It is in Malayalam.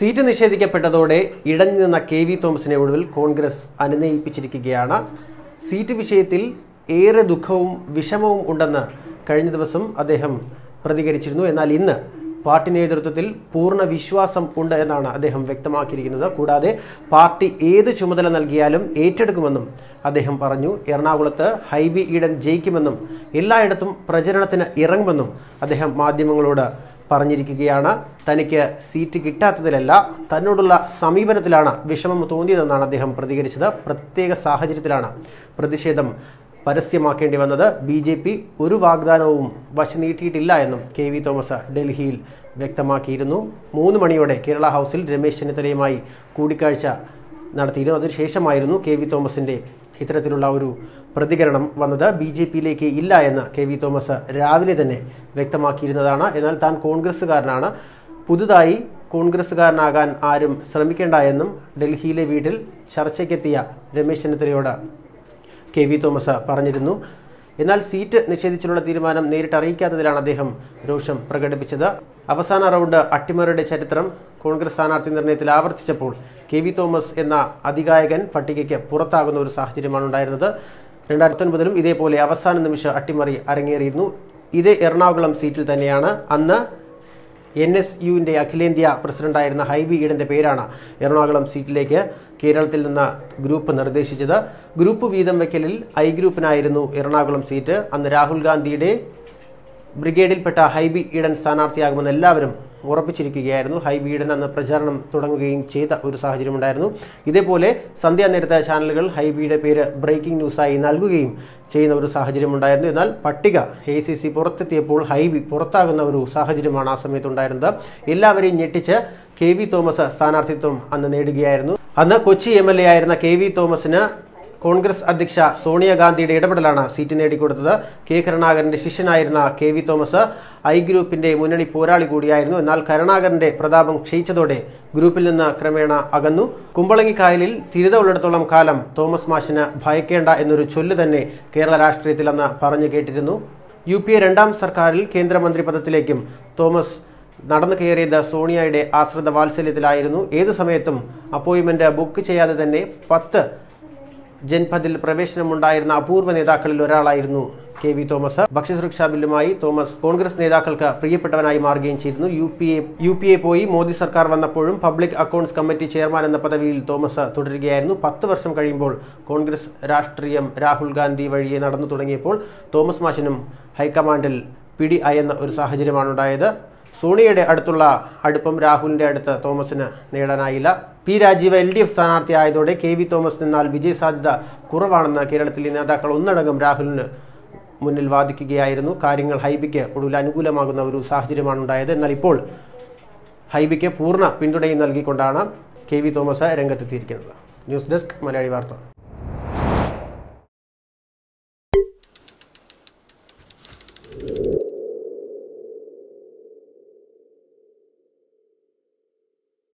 സീറ്റ് നിഷേധിക്കപ്പെട്ടതോടെ ഇടഞ്ഞു നിന്ന കെ വി തോമസിനെ ഒടുവിൽ കോൺഗ്രസ് അനുനയിപ്പിച്ചിരിക്കുകയാണ്. സീറ്റ് വിഷയത്തിൽ ഏറെ ദുഃഖവും വിഷമവും ഉണ്ടെന്ന് കഴിഞ്ഞ ദിവസം അദ്ദേഹം പ്രതികരിച്ചിരുന്നു. എന്നാൽ ഇന്ന് പാർട്ടി നേതൃത്വത്തിൽ പൂർണ വിശ്വാസം ഉണ്ട് എന്നാണ് അദ്ദേഹം വ്യക്തമാക്കിയിരിക്കുന്നത്. കൂടാതെ പാർട്ടി ഏത് ചുമതല നൽകിയാലും ഏറ്റെടുക്കുമെന്നും അദ്ദേഹം പറഞ്ഞു. എറണാകുളത്ത് ഹൈബി ഈഡൻ ജയിക്കുമെന്നും എല്ലായിടത്തും പ്രചരണത്തിന് ഇറങ്ങുമെന്നും അദ്ദേഹം മാധ്യമങ്ങളോട് പറഞ്ഞിരിക്കുകയാണ്. തനിക്ക് സീറ്റ് കിട്ടാത്തതിലല്ല തന്നോടുള്ള സമീപനത്തിലാണ് വിഷമം തോന്നിയതെന്നാണ് അദ്ദേഹം പ്രതികരിച്ചത്. പ്രത്യേക സാഹചര്യത്തിലാണ് പ്രതിഷേധം പരസ്യമാക്കേണ്ടി വന്നത്. ബി ജെ പി ഒരു വാഗ്ദാനവും വശ നീട്ടിയിട്ടില്ല എന്നും കെ വി തോമസ് ഡൽഹിയിൽ വ്യക്തമാക്കിയിരുന്നു. മൂന്ന് മണിയോടെ കേരള ഹൗസിൽ രമേശ് ചെന്നിത്തലയുമായി കൂടിക്കാഴ്ച നടത്തിയിരുന്നു. അതിനുശേഷമായിരുന്നു കെ വി തോമസിന്റെ ഇത്തരത്തിലുള്ള ഒരു പ്രതികരണം വന്നത് ബി ജെ പിയിലേക്ക് ഇല്ല എന്ന് കെ വി തോമസ് രാവിലെ തന്നെ വ്യക്തമാക്കിയിരുന്നതാണ്. എന്നാൽ താൻ കോൺഗ്രസ്സുകാരനാണ്. പുതുതായി കോൺഗ്രസ്സുകാരനാകാൻ ആരും ശ്രമിക്കേണ്ട എന്നും ഡൽഹിയിലെ വീട്ടിൽ ചർച്ചയ്ക്കെത്തിയ രമേശ് ചെന്നിത്തലയോട് കെ വി തോമസ് പറഞ്ഞിരുന്നു. എന്നാൽ സീറ്റ് നിഷേധിച്ചുള്ള തീരുമാനം നേരിട്ട് അറിയിക്കാത്തതിലാണ് അദ്ദേഹം രോഷം പ്രകടിപ്പിച്ചത്. അവസാന റൗണ്ട് അട്ടിമറിയുടെ ചരിത്രം കോൺഗ്രസ് സ്ഥാനാർത്ഥി നിർണയത്തിൽ ആവർത്തിച്ചപ്പോൾ കെ വി തോമസ് എന്ന അധികായകൻ പട്ടികയ്ക്ക് പുറത്താകുന്ന ഒരു സാഹചര്യമാണ് ഉണ്ടായിരുന്നത്. രണ്ടായിരത്തി ഒൻപതിലും ഇതേപോലെ അവസാന നിമിഷം അട്ടിമറി അരങ്ങേറിയിരുന്നു. ഇത് എറണാകുളം സീറ്റിൽ തന്നെയാണ്. അന്ന് എൻ എസ് യുവിന്റെ അഖിലേന്ത്യാ പ്രസിഡന്റായിരുന്ന ഹൈബി ഈഡന്റെ പേരാണ് എറണാകുളം സീറ്റിലേക്ക് കേരളത്തിൽ നിന്ന് ഗ്രൂപ്പ് നിർദ്ദേശിച്ചത്. ഗ്രൂപ്പ് വീതം വയ്ക്കലിൽ ഐ ഗ്രൂപ്പിനായിരുന്നു എറണാകുളം സീറ്റ്. അന്ന് രാഹുൽ ഗാന്ധിയുടെ ബ്രിഗേഡിൽപ്പെട്ട ഹൈബി ഈഡൻ സ്ഥാനാർത്ഥിയാകുമെന്ന് എല്ലാവരും ഉറപ്പിച്ചിരിക്കുകയായിരുന്നു. ഹൈബി ഈഡൻ അന്ന് പ്രചാരണം തുടങ്ങുകയും ചെയ്ത ഒരു സാഹചര്യം ഉണ്ടായിരുന്നു ഇതേപോലെ സന്ധ്യാ നേരത്തെ ചാനലുകൾ ഹൈബിയുടെ പേര് ബ്രേക്കിംഗ് ന്യൂസായി നൽകുകയും ചെയ്യുന്ന ഒരു സാഹചര്യമുണ്ടായിരുന്നു. എന്നാൽ പട്ടിക എ സി സി പുറത്തെത്തിയപ്പോൾ ഹൈബി പുറത്താകുന്ന ഒരു സാഹചര്യമാണ് ആ സമയത്തുണ്ടായിരുന്നത്. എല്ലാവരെയും ഞെട്ടിച്ച് കെ വി തോമസ് സ്ഥാനാർത്ഥിത്വം അന്ന് നേടുകയായിരുന്നു. അന്ന് കൊച്ചി എം എൽ എ ആയിരുന്ന കെ വി തോമസിന് കോൺഗ്രസ് അധ്യക്ഷ സോണിയാഗാന്ധിയുടെ ഇടപെടലാണ് സീറ്റ് നേടിക്കൊടുത്തത്. കെ കരുണാകരന്റെ ശിഷ്യനായിരുന്ന കെ വി തോമസ് ഐ ഗ്രൂപ്പിന്റെ മുന്നണി പോരാളി കൂടിയായിരുന്നു. എന്നാൽ കരുണാകരന്റെ പ്രതാപം ക്ഷയിച്ചതോടെ ഗ്രൂപ്പിൽ നിന്ന് ക്രമേണ അകന്നു. കുമ്പളങ്ങിക്കായലിൽ തിരിത ഉള്ളിടത്തോളം കാലം തോമസ് മാഷിന് ഭയക്കേണ്ട എന്നൊരു ചൊല്ല് തന്നെ കേരള രാഷ്ട്രീയത്തിൽ അന്ന് പറഞ്ഞു കേട്ടിരുന്നു. യു പി എ രണ്ടാം സർക്കാരിൽ കേന്ദ്രമന്ത്രി പദത്തിലേക്കും തോമസ് നടന്നു കയറിയത് സോണിയയുടെ ആശ്രിത വാത്സല്യത്തിലായിരുന്നു. ഏത് സമയത്തും അപ്പോയിൻമെന്റ് ബുക്ക് ചെയ്യാതെ തന്നെ പത്ത് ജൻപദിൽ പ്രവേശനമുണ്ടായിരുന്ന അപൂർവ നേതാക്കളിൽ ഒരാളായിരുന്നു കെ വി തോമസ്. ഭക്ഷ്യസുരക്ഷാ ബില്ലുമായി തോമസ് കോൺഗ്രസ് നേതാക്കൾക്ക് പ്രിയപ്പെട്ടവനായി മാറുകയും ചെയ്തിരുന്നു. U P A U P A പോയി മോദി സർക്കാർ വന്നപ്പോഴും പബ്ലിക് അക്കൗണ്ട്സ് കമ്മിറ്റി ചെയർമാൻ എന്ന പദവിയിൽ തോമസ് തുടരുകയായിരുന്നു. പത്ത് വർഷം കഴിയുമ്പോൾ കോൺഗ്രസ് രാഷ്ട്രീയം രാഹുൽ ഗാന്ധി വഴിയെ നടന്നു തുടങ്ങിയപ്പോൾ തോമസ് മാഷിനും ഹൈക്കമാൻഡിൽ പിടി അയന്ന ഒരു സാഹചര്യമാണ് ഉണ്ടായത് സോണിയയുടെ അടുത്തുള്ള അടുപ്പം രാഹുലിന്റെ അടുത്ത് തോമസിന് നേടാനായില്ല. P Rajeev L D F സ്ഥാനാർത്ഥിയായതോടെ K V Thomas നിന്നാൽ വിജയ സാധ്യത കുറവാണെന്ന് കേരളത്തിലെ നേതാക്കൾ ഒന്നടങ്കം രാഹുലിന് മുന്നിൽ വാദിക്കുകയായിരുന്നു. കാര്യങ്ങൾ ഹൈബിക്ക് ഒടുവിൽ അനുകൂലമാകുന്ന ഒരു സാഹചര്യമാണ് ഉണ്ടായത്. എന്നാൽ ഇപ്പോൾ ഹൈബിക്ക് പൂർണ പിന്തുണയും നൽകിക്കൊണ്ടാണ് കെ വി തോമസ് രംഗത്തെത്തിയിരിക്കുന്നത്. ന്യൂസ് ഡെസ്ക് മലയാളി വാർത്ത.